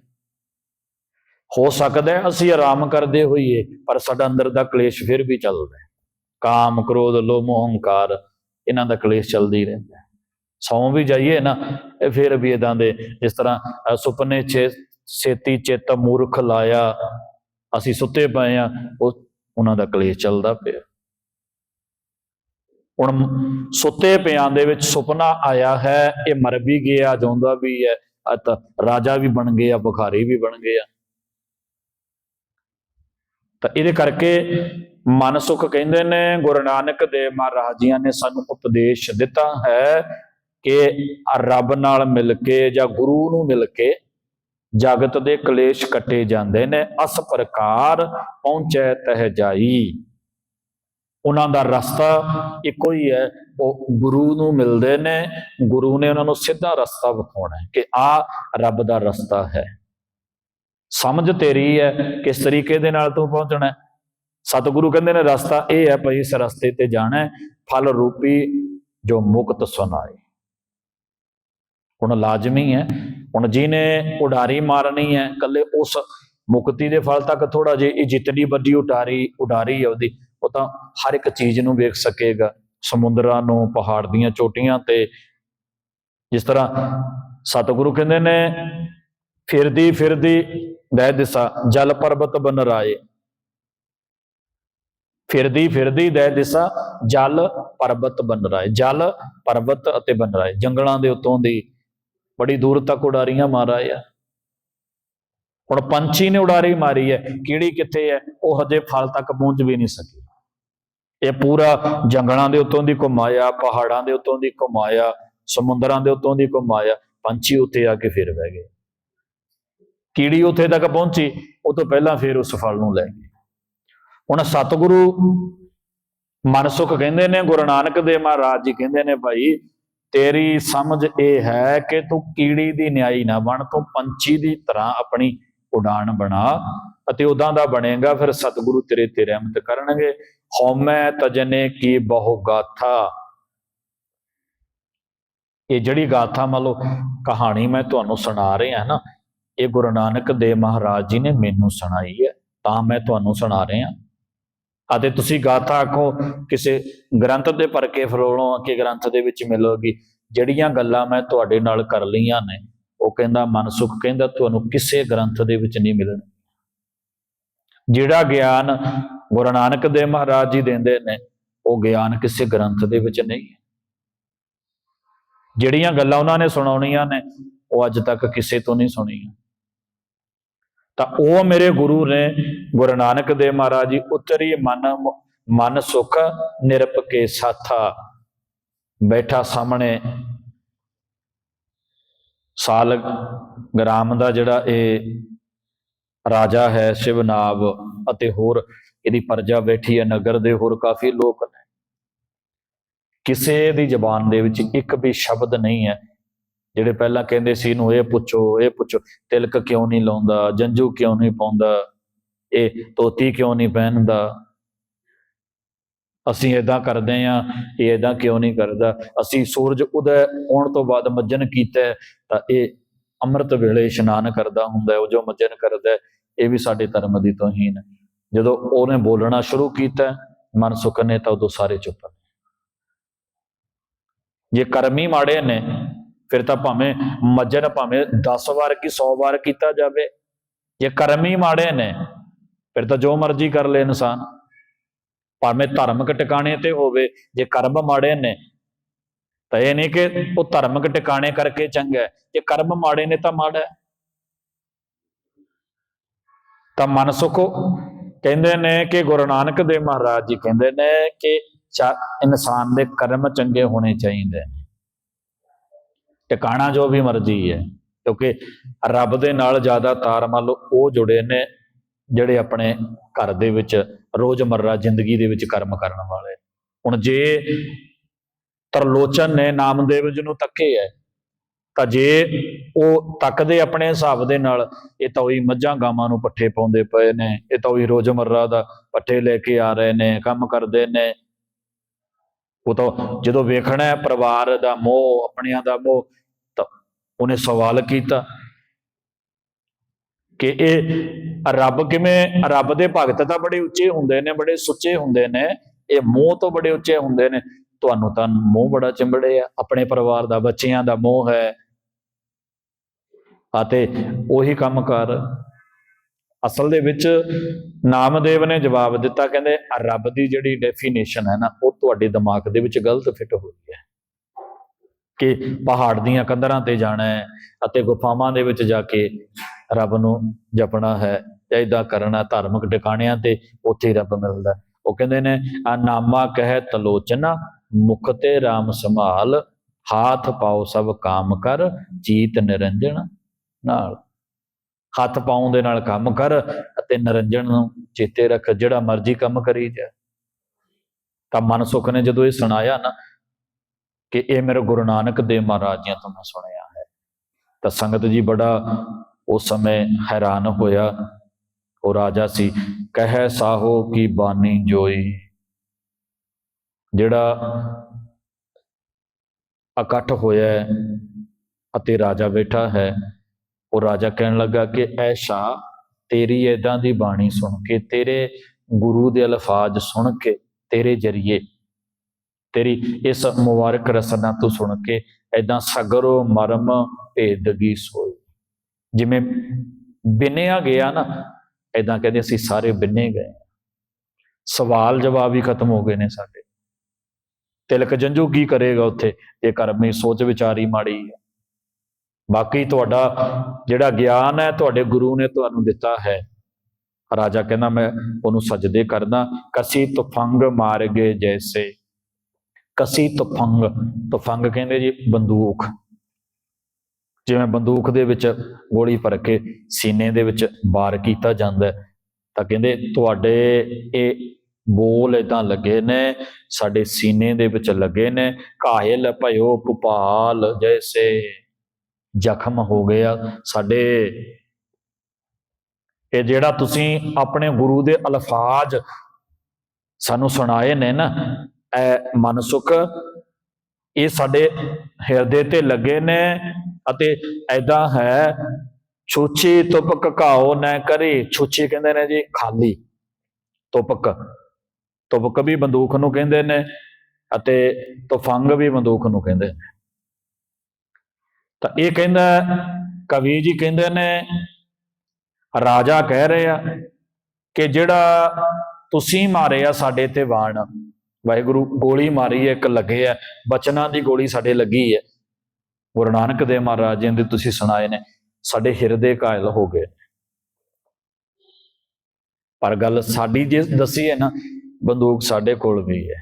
ਹੋ ਸਕਦਾ ਅਸੀਂ ਆਰਾਮ ਕਰਦੇ ਹੋਈਏ, ਪਰ ਸਾਡਾ ਅੰਦਰ ਦਾ ਕਲੇਸ਼ ਫਿਰ ਵੀ ਚੱਲਦਾ ਹੈ। ਕਾਮ, ਕ੍ਰੋਧ, ਲੋਭ ਹੰਕਾਰ ਇਹਨਾਂ ਦਾ ਕਲੇਸ਼ ਚੱਲਦਾ ਰਹਿੰਦਾ ਹੈ। ਸੌਂ ਵੀ ਜਾਈਏ ਨਾ ਫਿਰ ਵੀ ਇਦਾਂ ਦੇ, ਜਿਸ ਤਰ੍ਹਾਂ ਸੁਪਨੇ ਛੇ ਛੇਤੀ ਚਿੱਤ ਮੂਰਖ ਲਾਇਆ ਅਸੀਂ ਸੁੱਤੇ ਪਏ ਆ, ਉਹ ਉਹਨਾਂ ਦਾ ਕਲੇਸ਼ ਚੱਲਦਾ ਪਿਆ। ਹੁਣ ਸੁੱਤੇ ਪਿਆਂ ਦੇ ਵਿੱਚ ਸੁਪਨਾ ਆਇਆ ਹੈ, ਇਹ ਮਰ ਵੀ ਗਿਆ, ਜਿਉਂਦਾ ਵੀ ਹੈ ਅਤ ਰਾਜਾ ਵੀ ਬਣ ਗਿਆ ਬੁਖਾਰੀ ਵੀ ਬਣ ਗਿਆ ਤਾਂ ਇਹਦੇ ਕਰਕੇ ਮਨ ਸੁਖ ਕਹਿੰਦੇ ਨੇ, ਗੁਰੂ ਨਾਨਕ ਦੇਵ ਮਹਾਰਾਜ ਜੀਆਂ ਨੇ ਸਾਨੂੰ ਉਪਦੇਸ਼ ਦਿੱਤਾ ਹੈ ਕਿ ਰੱਬ ਨਾਲ ਮਿਲ ਕੇ ਜਾਂ ਗੁਰੂ ਨੂੰ ਮਿਲ ਕੇ ਜਗਤ ਦੇ ਕਲੇਸ਼ ਕੱਟੇ ਜਾਂਦੇ ਨੇ, ਅਸ ਪ੍ਰਕਾਰ ਪਹੁੰਚੈ ਤਹ ਜਾਈ। ਉਹਨਾਂ ਦਾ ਰਸਤਾ ਇੱਕੋ ਹੀ ਹੈ, ਉਹ ਗੁਰੂ ਨੂੰ ਮਿਲਦੇ ਨੇ, ਗੁਰੂ ਨੇ ਉਹਨਾਂ ਨੂੰ ਸਿੱਧਾ ਰਸਤਾ ਵਿਖਾਉਣਾ ਹੈ ਕਿ ਆ ਰੱਬ ਦਾ ਰਸਤਾ ਹੈ। ਸਮਝ ਤੇਰੀ ਹੈ ਕਿਸ ਤਰੀਕੇ ਦੇ ਨਾਲ ਤੂੰ ਪਹੁੰਚਣਾ ਹੈ। ਸਤਿਗੁਰੂ ਕਹਿੰਦੇ ਨੇ ਰਸਤਾ ਇਹ ਹੈ, ਭਈ ਇਸ ਰਸਤੇ ਤੇ ਜਾਣਾ ਹੈ, ਫਲ ਰੂਪੀ ਜੋ ਮੁਕਤ ਸੁਨਾਏ ਹੁਣ ਲਾਜ਼ਮੀ ਹੈ। ਹੁਣ ਜਿਹਨੇ ਉਡਾਰੀ ਮਾਰਨੀ ਹੈ ਕੱਲੇ ਉਸ ਮੁਕਤੀ ਦੇ ਫਲ ਤੱਕ ਥੋੜਾ ਜੇ ਇਹ ਜਿਤਨੀ ਵੱਡੀ ਉਡਾਰੀ ਉਡਾਰੀ ਹੈ ਉਹਦੀ, ਉਹ ਤਾਂ ਹਰ ਇੱਕ ਚੀਜ਼ ਨੂੰ ਵੇਖ ਸਕੇਗਾ। ਸਮੁੰਦਰਾਂ ਨੂੰ, ਪਹਾੜ ਦੀਆਂ ਚੋਟੀਆਂ ਤੇ। ਜਿਸ ਤਰ੍ਹਾਂ ਸਤਿਗੁਰੂ ਕਹਿੰਦੇ ਨੇ, ਫਿਰਦੀ ਫਿਰਦੀ ਦਹਿ ਦਿਸਾ, ਜਲ ਪਰਬਤ ਬਨ ਰਾਏ ਫਿਰਦੀ ਫਿਰਦੀ ਦਹਿ ਦਿਸਾ, ਜਲ ਪਰਬਤ ਬਨ ਰਾਏ ਜਲ ਪਰਬਤ ਅਤੇ ਬਨ ਰਾਏ ਜੰਗਲਾਂ ਦੇ ਉਤੋਂ ਦੀ ਬੜੀ ਦੂਰ ਤੱਕ ਉਡਾਰੀਆਂ ਮਾਰਾ ਆ। ਹੁਣ ਪੰਛੀ ਨੇ ਉਡਾਰੀ ਮਾਰੀ ਹੈ, ਕੀੜੀ ਕਿੱਥੇ ਹੈ, ਉਹ ਹਜੇ ਫਲ ਤੱਕ ਪਹੁੰਚ ਵੀ ਨਹੀਂ ਸਕੀ। ਇਹ ਪੂਰਾ ਜੰਗਲਾਂ ਦੇ ਉੱਤੋਂ ਦੀ ਘੁਮਾਇਆ, ਪਹਾੜਾਂ ਦੇ ਉੱਤੋਂ ਦੀ ਘੁਮਾਇਆ, ਸਮੁੰਦਰਾਂ ਦੇ ਉੱਤੋਂ ਦੀ ਘੁਮਾਇਆ, ਪੰਛੀ ਉੱਤੇ ਆ ਕੇ ਫਿਰ ਬਹਿ ਗਏ। ਕੀੜੀ ਉੱਥੇ ਤੱਕ ਪਹੁੰਚੀ, ਉਹ ਤੋਂ ਪਹਿਲਾਂ ਫਿਰ ਉਸ ਫਲ ਨੂੰ ਲੈ ਗਈ ਹੁਣ ਸਤਿਗੁਰੂ ਮਨਸੁਖ ਕਹਿੰਦੇ ਨੇ, ਗੁਰੂ ਨਾਨਕ ਦੇਵ ਮਹਾਰਾਜ ਜੀ ਕਹਿੰਦੇ ਨੇ, ਭਾਈ ਤੇਰੀ ਸਮਝ ਇਹ ਹੈ ਕਿ ਤੂੰ ਕੀੜੀ ਦੀ ਨਿਆਈ ਨਾ ਬਣ, ਤੂੰ ਪੰਛੀ ਦੀ ਤਰ੍ਹਾਂ ਆਪਣੀ ਉਡਾਨ ਬਣਾ ਅਤੇ ਉਦਾਂ ਦਾ ਬਣੇਗਾ, ਫਿਰ ਸਤਿਗੁਰੂ ਤੇਰੇ ਤੇ ਰਹਿਮਤ ਕਰਨਗੇ। ਹਉਮੈ ਤਜਨੇ ਕੀ ਬਹੁ ਗਾਥਾ। ਇਹ ਜਿਹੜੀ ਗਾਥਾ ਮੰਨ ਲਓ, ਕਹਾਣੀ ਮੈਂ ਤੁਹਾਨੂੰ ਸੁਣਾ ਰਿਹਾ ਨਾ, ਇਹ ਗੁਰੂ ਨਾਨਕ ਦੇਵ ਮਹਾਰਾਜ ਜੀ ਨੇ ਮੈਨੂੰ ਸੁਣਾਈ ਹੈ, ਤਾਂ ਮੈਂ ਤੁਹਾਨੂੰ ਸੁਣਾ ਰਿਹਾ। ਅਤੇ ਤੁਸੀਂ ਗਾਥਾ ਆਖੋ, ਕਿਸੇ ਗ੍ਰੰਥ ਦੇ ਭਰ ਕੇ ਫਰੋਲੋ ਕਿ ਗ੍ਰੰਥ ਦੇ ਵਿੱਚ ਮਿਲੋਗੀ, ਜਿਹੜੀਆਂ ਗੱਲਾਂ ਮੈਂ ਤੁਹਾਡੇ ਨਾਲ ਕਰ ਲਈਆਂ ਨੇ, ਉਹ ਕਹਿੰਦਾ ਮਨਸੁਖ ਕਹਿੰਦਾ ਤੁਹਾਨੂੰ ਕਿਸੇ ਗ੍ਰੰਥ ਦੇ ਵਿੱਚ ਨਹੀਂ ਮਿਲਣ। ਜਿਹੜਾ ਗਿਆਨ ਗੁਰੂ ਨਾਨਕ ਦੇਵ ਮਹਾਰਾਜ ਜੀ ਦਿੰਦੇ ਨੇ, ਉਹ ਗਿਆਨ ਕਿਸੇ ਗ੍ਰੰਥ ਦੇ ਵਿੱਚ ਨਹੀਂ ਹੈ। ਜਿਹੜੀਆਂ ਗੱਲਾਂ ਉਹਨਾਂ ਨੇ ਸੁਣਾਉਣੀਆਂ ਨੇ, ਉਹ ਅੱਜ ਤੱਕ ਕਿਸੇ ਤੋਂ ਨਹੀਂ ਸੁਣੀਆਂ। ਤਾਂ ਉਹ ਮੇਰੇ ਗੁਰੂ ਨੇ, ਗੁਰੂ ਨਾਨਕ ਦੇਵ ਮਹਾਰਾਜ ਜੀ ਉਤਰੀ ਮਨ ਮਨ ਸੁਖ, ਨਿਰਪ ਕੇ ਸਾਥਾ, ਬੈਠਾ ਸਾਹਮਣੇ। ਸਾਲ ਗ੍ਰਾਮ ਦਾ ਜਿਹੜਾ ਇਹ ਰਾਜਾ ਹੈ ਸ਼ਿਵਨਾਬ ਅਤੇ ਹੋਰ ਇਹਦੀ ਪਰਜਾ ਬੈਠੀ ਹੈ ਨਗਰ ਦੇ ਹੋਰ ਕਾਫੀ ਲੋਕ ਨੇ। ਕਿਸੇ ਦੀ ਜ਼ਬਾਨ ਦੇ ਵਿੱਚ ਇੱਕ ਵੀ ਸ਼ਬਦ ਨਹੀਂ ਹੈ। ਜਿਹੜੇ ਪਹਿਲਾਂ ਕਹਿੰਦੇ ਸੀ ਇਹਨੂੰ, ਇਹ ਪੁੱਛੋ ਇਹ ਪੁੱਛੋ, ਤਿਲਕ ਕਿਉਂ ਨਹੀਂ ਲਾਉਂਦਾ? ਜੰਜੂ ਕਿਉਂ ਨਹੀਂ ਪਾਉਂਦਾ? ਇਹ ਤੋਤੀ ਕਿਉਂ ਨਹੀਂ ਪਹਿਨਦਾ? ਅਸੀਂ ਇਦਾਂ ਕਰਦੇ ਆ, ਇਹ ਇਦਾਂ ਕਿਉਂ ਨਹੀਂ ਕਰਦਾ? ਅਸੀਂ ਸੂਰਜ ਉਦੈ ਹੋਣ ਤੋਂ ਬਾਅਦ ਮੱਜਨ ਕੀਤਾ, ਤਾਂ ਇਹ ਅੰਮ੍ਰਿਤ ਵੇਲੇ ਇਸ਼ਨਾਨ ਕਰਦਾ ਹੁੰਦਾ, ਉਹ ਜੋ ਮੱਜਨ ਕਰਦਾ, ਇਹ ਵੀ ਸਾਡੇ ਧਰਮ ਦੀ ਤੋਹੀਨ ਹੈ ਜਦੋਂ ਉਹਨੇ ਬੋਲਣਾ ਸ਼ੁਰੂ ਕੀਤਾ, ਮਨ ਸੁਖ ਨੇ ਤਾਂ ਉਦੋਂ ਸਾਰੇ ਚੁੱਪ ਜੇ ਕਰਮੀ ਮਾੜੇ ਨੇ ਫਿਰ ਤਾਂ ਭਾਵੇਂ ਮੱਜਨ ਭਾਵੇਂ 10 ਵਾਰ ਕੀ 100 ਵਾਰ ਕੀਤਾ ਜਾਵੇ। ਜੇ ਹੀ ਮਾੜੇ ਨੇ, ਫਿਰ ਤਾਂ ਜੋ ਮਰਜ਼ੀ ਕਰ ਲੇ ਇਨਸਾਨ। ਭਾਵੇਂ ਧਾਰਮਿਕ ਟਿਕਾਣੇ ਤੇ ਹੋਵੇ, ਜੇ ਕਰਮ ਮਾੜੇ ਨੇ, ਤਾਂ ਇਹ ਨਹੀਂ ਕਿ ਉਹ ਧਾਰਮਿਕ ਟਿਕਾਣੇ ਕਰਕੇ ਚੰਗਾ ਜੇ ਕਰਮ ਮਾੜੇ ਨੇ ਤਾਂ ਮਾੜਾ ਤਾਂ ਮਨ ਸੁਖੋ, ਕਹਿੰਦੇ ਨੇ ਕਿ ਗੁਰੂ ਨਾਨਕ ਦੇਵ ਮਹਾਰਾਜ ਜੀ ਕਹਿੰਦੇ ਨੇ ਕਿ ਚਾ- ਇਨਸਾਨ ਦੇ ਕਰਮ ਚੰਗੇ ਹੋਣੇ ਚਾਹੀਦੇ ਟਿਕਾਣਾ ਜੋ ਵੀ ਮਰਜ਼ੀ ਹੈ, ਕਿਉਂਕਿ ਰੱਬ ਦੇ ਨਾਲ ਜ਼ਿਆਦਾ ਤਾਰ ਮੰਨ ਲਓ, ਉਹ ਜੁੜੇ ਨੇ ਜਿਹੜੇ ਆਪਣੇ ਘਰ ਦੇ ਵਿੱਚ ਰੋਜ਼ਮਰਰਾ ਜ਼ਿੰਦਗੀ ਦੇ ਵਿੱਚ ਕਰਮ ਕਰਨ ਵਾਲੇ। ਹੁਣ ਜੇ ਤਰਲੋਚਨ ਨੇ ਨਾਮਦੇਵ ਜੀ ਨੂੰ ਤੱਕੇ ਹੈ, ਤਾਂ ਜੇ ਉਹ ਤੱਕਦੇ ਆਪਣੇ ਹਿਸਾਬ ਦੇ ਨਾਲ, ਇਹ ਤਾਂ ਉਹੀ ਮੱਝਾਂ ਗਾਵਾਂ ਨੂੰ ਪੱਠੇ ਪਾਉਂਦੇ ਪਏ ਨੇ, ਇਹ ਤਾਂ ਉਹੀ ਰੋਜ਼ਮਰਰਾ ਦਾ ਪੱਠੇ ਲੈ ਕੇ ਆ ਰਹੇ ਨੇ, ਕੰਮ ਕਰਦੇ ਨੇ ਉਹ ਤਾਂ ਜਦੋਂ ਵੇਖਣਾ ਹੈ ਪਰਿਵਾਰ ਦਾ ਮੋਹ, ਆਪਣਿਆਂ ਦਾ ਮੋਹ, ਤਾਂ ਉਹਨੇ ਸਵਾਲ ਕੀਤਾ ਕਿ ਇਹ ਰੱਬ ਕਿਵੇਂ, ਰੱਬ ਦੇ ਭਗਤ ਤਾਂ ਬੜੇ ਉੱਚੇ ਹੁੰਦੇ ਨੇ, ਬੜੇ ਸੁੱਚੇ ਹੁੰਦੇ ਨੇ, ਇਹ ਮੋਹ ਤੋਂ ਬੜੇ ਉੱਚੇ ਹੁੰਦੇ ਨੇ। ਤੁਹਾਨੂੰ ਤਾਂ ਮੋਹ ਬੜਾ ਚਿੰਬੜੇ ਆ, ਆਪਣੇ ਪਰਿਵਾਰ ਦਾ, ਬੱਚਿਆਂ ਦਾ ਮੋਹ ਹੈ। ਅਤੇ ਉਹੀ ਕੰਮ ਕਰ ਅਸਲ ਦੇ ਵਿੱਚ ਨਾਮਦੇਵ ਨੇ ਜਵਾਬ ਦਿੱਤਾ, ਕਹਿੰਦੇ ਰੱਬ ਦੀ ਜਿਹੜੀ ਡੈਫੀਨੇਸ਼ਨ ਹੈ ਨਾ, ਉਹ ਤੁਹਾਡੇ ਦਿਮਾਗ ਦੇ ਵਿੱਚ ਗਲਤ ਫਿੱਟ ਹੋ ਹੋਈ ਹੈ। ਕਿ ਪਹਾੜ ਦੀਆਂ ਕੰਧਰਾਂ ਤੇ ਜਾਣਾ ਹੈ ਅਤੇ ਗੁਫਾਵਾਂ ਦੇ ਵਿੱਚ ਜਾ ਕੇ ਰੱਬ ਨੂੰ ਜਪਣਾ ਹੈ ਚਾਹੀਦਾ ਕਰਨਾ ਧਾਰਮਿਕ ਟਿਕਾਣਿਆਂ ਤੇ ਉੱਥੇ ਰੱਬ ਮਿਲਦਾ ਉਹ ਕਹਿੰਦੇ ਨੇ ਆ ਨਾਮਾ ਕਹਿ ਤਲੋਚਨਾ, ਮੁਖ ਤੇ RAM ਸੰਭਾਲ, ਹਾਥ ਪਾਓ ਸਭ ਕਾਮ ਕਰ ਜੀਤ ਨਿਰੰਜਨ ਨਾਲ। ਹੱਥ ਪਾਉਣ ਦੇ ਨਾਲ ਕੰਮ ਕਰ ਅਤੇ ਨਿਰੰਜਨ ਨੂੰ ਚੇਤੇ ਰੱਖ, ਜਿਹੜਾ ਮਰਜ਼ੀ ਕੰਮ ਕਰੀ ਜਾ ਤਾਂ ਮਨ ਸੁਖ ਨੇ ਜਦੋਂ ਇਹ ਸੁਣਾਇਆ ਨਾ ਕਿ ਇਹ ਮੇਰੇ ਗੁਰੂ ਨਾਨਕ ਦੇਵ ਮਹਾਰਾਜ ਜੀਆਂ ਤੋਂ ਮੈਂ ਸੁਣਿਆ ਹੈ। ਤਾਂ ਸੰਗਤ ਜੀ ਬੜਾ ਉਸ ਸਮੇਂ ਹੈਰਾਨ ਹੋਇਆ। ਉਹ ਰਾਜਾ ਸੀ, ਕਹਿ ਸਾਹੋ ਕੀ ਬਾਨੀ ਜੋਈ। ਜਿਹੜਾ ਇਕੱਠ ਹੋਇਆ ਅਤੇ ਰਾਜਾ ਬੈਠਾ ਹੈ ਉਹ ਰਾਜਾ ਕਹਿਣ ਲੱਗਾ ਕਿ ਐ ਸ਼ਾਹ, ਤੇਰੀ ਏਦਾਂ ਦੀ ਬਾਣੀ ਸੁਣ ਕੇ, ਤੇਰੇ ਗੁਰੂ ਦੇ ਅਲਫਾਜ਼ ਸੁਣ ਕੇ, ਤੇਰੇ ਜਰੀਏ, ਤੇਰੀ ਇਸ ਮੁਬਾਰਕ ਰਸਨਾ ਤੋਂ ਸੁਣ ਕੇ ਐਦਾਂ ਸਗਰੋ ਮਰਮ ਭੇਦਗੀ ਸੋਈ। ਜਿਵੇਂ ਬਿਨਿਆ ਗਿਆ ਨਾ ਐਦਾਂ ਕਹਿੰਦੇ ਅਸੀਂ ਸਾਰੇ ਬਿਨੇ ਗਏ। ਸਵਾਲ ਜਵਾਬ ਹੀ ਖਤਮ ਹੋ ਗਏ ਨੇ ਸਾਡੇ। ਤਿਲਕ ਜੰਜੂ ਕੀ ਕਰੇਗਾ ਉੱਥੇ? ਇਹ ਕਰਮੀ ਸੋਚ ਵਿਚਾਰੀ ਮਾੜੀ ਹੈ। ਬਾਕੀ ਤੁਹਾਡਾ ਜਿਹੜਾ ਗਿਆਨ ਹੈ, ਤੁਹਾਡੇ ਗੁਰੂ ਨੇ ਤੁਹਾਨੂੰ ਦਿੱਤਾ ਹੈ। ਰਾਜਾ ਕਹਿੰਦਾ, ਮੈਂ ਉਹਨੂੰ ਸਜਦੇ ਕਰਦਾ। ਕਸੀ ਤੁਫੰਗ ਮਾਰ ਗਏ ਜੈਸੇ। ਕਸੀ ਤੁਫੰਗ। ਤੁਫੰਗ ਕਹਿੰਦੇ ਜੀ ਬੰਦੂਕ। ਜਿਵੇਂ ਬੰਦੂਕ ਦੇ ਵਿੱਚ ਗੋਲੀ ਭਰ ਕੇ ਸੀਨੇ ਦੇ ਵਿੱਚ ਵਾਰ ਕੀਤਾ ਜਾਂਦਾ ਤਾਂ ਕਹਿੰਦੇ, ਤੁਹਾਡੇ ਇਹ ਬੋਲ ਇਦਾਂ ਲੱਗੇ ਨੇ, ਸਾਡੇ ਸੀਨੇ ਦੇ ਵਿੱਚ ਲੱਗੇ ਨੇ। ਘਾਇਲ ਭਇਓ ਭੁਪਾਲ ਜੈਸੇ। ਜ਼ਖਮ ਹੋ ਗਏ ਆ। ਸਾਡੇ ਇਹ ਜਿਹੜਾ ਤੁਸੀਂ ਆਪਣੇ ਗੁਰੂ ਦੇ ਅਲਫਾਜ਼ ਸਾਨੂੰ ਸੁਣਾਏ ਨੇ ਨਾ ਐ ਮਨਸੁਖ ਇਹ ਸਾਡੇ ਹਿਰਦੇ ਤੇ ਲੱਗੇ ਨੇ ਅਤੇ ਐਦਾਂ ਹੈ ਛੂਚੀ ਤੁਪਕ ਘਾਓ ਨਾ ਕਰੇ। ਛੂਚੀ ਕਹਿੰਦੇ ਨੇ ਜੀ, ਖਾਲੀ ਤੁਪਕ ਤੁਪਕ ਵੀ ਬੰਦੂਕ ਨੂੰ ਕਹਿੰਦੇ ਨੇ ਅਤੇ ਤੁਫੰਗ ਵੀ ਬੰਦੂਕ ਨੂੰ ਕਹਿੰਦੇ ਨੇ। ਤਾਂ ਇਹ ਕਹਿੰਦਾ ਕਵੀ ਜੀ ਕਹਿੰਦੇ ਨੇ, ਰਾਜਾ ਕਹਿ ਰਹੇ ਆ ਕਿ ਜਿਹੜਾ ਤੁਸੀਂ ਮਾਰੇ ਆ ਸਾਡੇ ਤੇ ਵਾਣ, ਵਾਹਿਗੁਰੂ ਗੋਲੀ ਮਾਰੀ ਹੈ, ਇੱਕ ਲੱਗੇ ਆ, ਬਚਨਾਂ ਦੀ ਗੋਲੀ ਸਾਡੇ ਲੱਗੀ ਹੈ। ਗੁਰੂ ਨਾਨਕ ਦੇਵ ਮਹਾਰਾਜ ਜੀ ਦੇ ਤੁਸੀਂ ਸੁਣਾਏ ਨੇ, ਸਾਡੇ ਹਿਰਦੇ ਕਾਇਲ ਹੋ ਗਏ। ਪਰ ਗੱਲ ਸਾਡੀ ਜੇ ਦੱਸੀ ਹੈ ਨਾ, ਬੰਦੂਕ ਸਾਡੇ ਕੋਲ ਵੀ ਹੈ।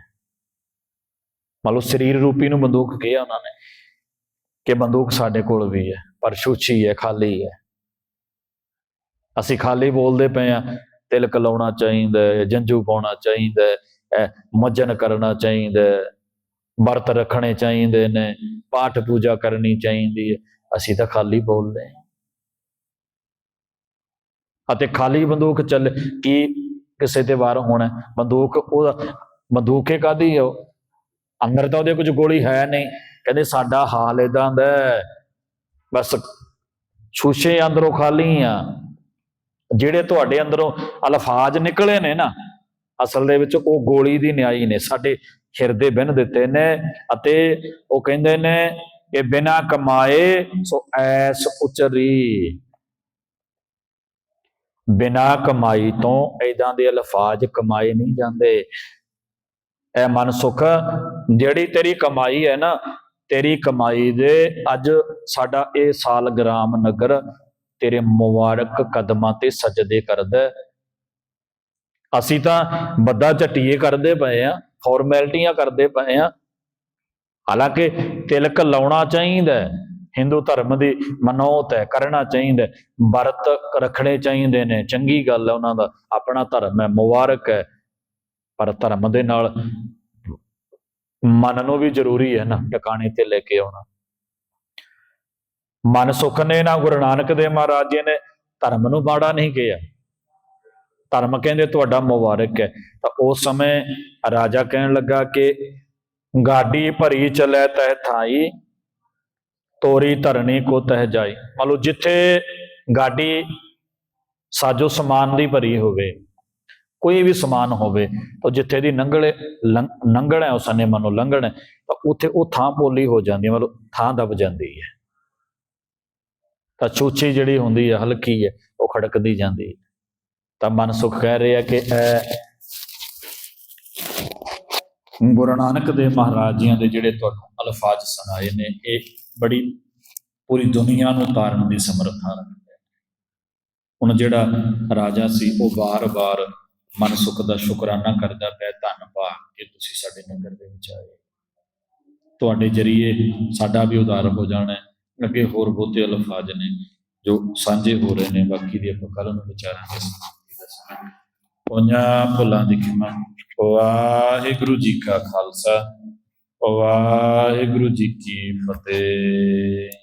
ਮੰਨ ਲਓ ਸਰੀਰ ਰੂਪੀ ਨੂੰ ਬੰਦੂਕ ਕਿਹਾ ਉਹਨਾਂ ਨੇ। ਕਿ ਬੰਦੂਕ ਸਾਡੇ ਕੋਲ ਵੀ ਹੈ, ਪਰ ਛੂਛੀ ਹੈ, ਖਾਲੀ ਹੈ। ਅਸੀਂ ਖਾਲੀ ਬੋਲਦੇ ਪਏ ਆ ਤਿਲਕ ਲਾਉਣਾ ਚਾਹੀਦਾ ਹੈ ਜੰਜੂ ਪਾਉਣਾ ਚਾਹੀਦਾ ਹੈ ਕਰਨਾ ਚਾਹੀਦਾ ਵਰਤ ਰੱਖਣੇ ਚਾਹੀਦੇ ਨੇ, ਪਾਠ ਪੂਜਾ ਕਰਨੀ ਚਾਹੀਦੀ ਹੈ, ਅਸੀਂ ਤਾਂ ਖਾਲੀ ਬੋਲਦੇ ਹਾਂ। ਅਤੇ ਖਾਲੀ ਬੰਦੂਕ ਚੱਲ, ਕੀ ਕਿਸੇ ਤੇ ਵਾਰ ਹੋਣਾ ਬੰਦੂਕ ਉਹਦਾ, ਬੰਦੂਕੇ ਕਾਦੀ ਹੈ ਉਹ? ਅੰਦਰ ਤਾਂ ਉਹਦੇ ਕੁਝ ਗੋਲੀ ਹੈ ਨਹੀਂ। ਕਹਿੰਦੇ ਸਾਡਾ ਹਾਲ ਇਦਾਂ ਦਾ ਬਸ ਸ਼ੂਸ਼ੇ ਅੰਦਰੋਂ ਖਾਲੀ ਆ। ਜਿਹੜੇ ਤੁਹਾਡੇ ਅੰਦਰੋਂ ਅਲਫਾਜ਼ ਨਿਕਲੇ ਨੇ ਨਾ, ਅਸਲ ਦੇ ਵਿੱਚ ਉਹ ਗੋਲੀ ਦੀ ਨਿਆਈ ਨੇ, ਸਾਡੇ ਹਿਰਦੇ ਬਿਨ ਦਿੱਤੇ ਨੇ ਅਤੇ ਉਹ ਕਹਿੰਦੇ ਨੇ, ਇਹ ਬਿਨਾ ਕਮਾਏ ਸੋ ਐਸ ਉਚਰੀ। ਬਿਨਾ ਕਮਾਈ ਤੋਂ ਐਦਾਂ ਦੇ ਅਲਫਾਜ਼ ਕਮਾਏ ਨਹੀਂ ਜਾਂਦੇ। ਐ ਮਨ ਸੁਖ, ਜਿਹੜੀ ਤੇਰੀ ਕਮਾਈ ਹੈ ਨਾ ਤੇਰੀ ਕਮਾਈ ਦੇ ਅੱਜ ਸਾਡਾ ਇਹ ਸਾਲ ਸਾਲਗ੍ਰਾਮ ਨਗਰ ਤੇਰੇ ਮੁਬਾਰਕ ਕਦਮਾਂ ਤੇ ਸਜਦੇ ਕਰਦਾ ਅਸੀਂ ਤਾਂ ਬੱਦਾ ਝਟੀਏ ਕਰਦੇ ਪਏ ਆ ਫਾਰਮੈਲਿਟੀਆਂ ਕਰਦੇ ਪਏ ਆ ਹਾਲਾਂਕਿ ਤਿਲਕ ਲਾਉਣਾ ਚਾਹੀਦਾ ਹਿੰਦੂ ਧਰਮ ਦੀ ਮਨੋਤ ਹੈ, ਕਰਨਾ ਚਾਹੀਦਾ ਵਰਤ ਰੱਖਣੇ ਚਾਹੀਦੇ ਨੇ, ਚੰਗੀ ਗੱਲ ਹੈ ਉਹਨਾਂ ਦਾ, ਆਪਣਾ ਧਰਮ ਹੈ, ਮੁਬਾਰਕ ਹੈ। ਪਰ ਧਰਮ ਦੇ ਨਾਲ ਮਨ ਨੂੰ ਵੀ ਜ਼ਰੂਰੀ ਹੈ ਨਾ ਟਿਕਾਣੇ ਤੇ ਲੈ ਕੇ ਆਉਣਾ। ਮਨ ਸੁਖ ਨੇ ਨਾ ਗੁਰੂ ਨਾਨਕ ਦੇਵ ਮਹਾਰਾਜ ਜੀ ਨੇ ਧਰਮ ਨੂੰ ਬਾੜਾ ਨਹੀਂ ਕਿਹਾ। ਧਰਮ ਕਹਿੰਦੇ ਤੁਹਾਡਾ ਮੁਬਾਰਕ ਹੈ। ਤਾਂ ਉਸ ਸਮੇਂ ਰਾਜਾ ਕਹਿਣ ਲੱਗਾ ਕਿ ਗਾਡੀ ਭਰੀ ਚਲੇ ਤਹਿ ਥਾਈ, ਤੋਰੀ ਧਰਣੀ ਕੋ ਤਹਿ ਜਾਈ। ਮੰਨ ਲਓ ਜਿੱਥੇ ਗਾਡੀ ਸਾਜੋ ਸਮਾਨ ਦੀ ਭਰੀ ਹੋਵੇ। ਕੋਈ ਵੀ ਸਮਾਨ ਹੋਵੇ, ਤਾਂ ਜਿੱਥੇ ਦੀ ਨੰਗਲੇ ਨੰਗਣ ਹੈ ਉਸ ਨੇ ਮੰਨੋ ਲੰਘਣ, ਤਾਂ ਉੱਥੇ ਉਹ ਥਾਂ ਪੋਲੀ ਹੋ ਜਾਂਦੀ ਹੈ, ਮਤਲਬ ਥਾਂ ਦਬ ਜਾਂਦੀ ਹੈ। ਤਾਂ ਚੂਚੀ ਜਿਹੜੀ ਹੁੰਦੀ ਹੈ, ਹਲਕੀ ਹੈ, ਉਹ ਖੜਕਦੀ ਜਾਂਦੀ ਹੈ। ਤਾਂ ਮਨ ਸੁਖ ਕਹਿ ਰਿਹਾ ਕਿ ਇਹ ਗੁਰੂ ਨਾਨਕ ਦੇਵ ਮਹਾਰਾਜ ਜੀਆਂ ਦੇ ਜਿਹੜੇ ਤੁਹਾਨੂੰ ਅਲਫਾਜ਼ ਸੁਣਾਏ ਨੇ, ਇਹ ਬੜੀ ਪੂਰੀ ਦੁਨੀਆ ਨੂੰ ਤਾਰਨ ਦੀ ਸਮਰੱਥਾ ਰੱਖਦੇ ਹੁਣ ਜਿਹੜਾ ਰਾਜਾ ਸੀ, ਉਹ ਵਾਰ-ਵਾਰ ਮਨ ਸੁਖ ਦਾ ਸ਼ੁਕਰਾਨਾ ਕਰਦਾ ਪਿਆ, ਧੰਨਵਾਦ ਕਿ ਤੁਸੀਂ ਸਾਡੇ ਨਗਰ ਦੇ ਵਿੱਚ ਆਏ। ਤੁਹਾਡੇ ਜਰੀਏ ਸਾਡਾ ਵੀ ਉਦਾਰ ਹੋ ਜਾਣਾ ਹੈ, ਅੱਗੇ ਹੋਰ ਬਹੁਤੇ ਅਲਫਾਜ਼ ਨੇ ਜੋ ਸਾਂਝੇ ਹੋ ਰਹੇ ਨੇ, ਬਾਕੀ ਦੀ ਆਪਾਂ ਕੱਲ ਨੂੰ ਵਿਚਾਰਾਂਗੇ। ਪੰਜਾਂ ਭੁੱਲਾਂ ਦੀ ਖਿਮਾ। ਵਾਹਿਗੁਰੂ ਜੀ ਕਾ ਖਾਲਸਾ, ਵਾਹਿਗੁਰੂ ਜੀ ਕੀ ਫਤਿਹ।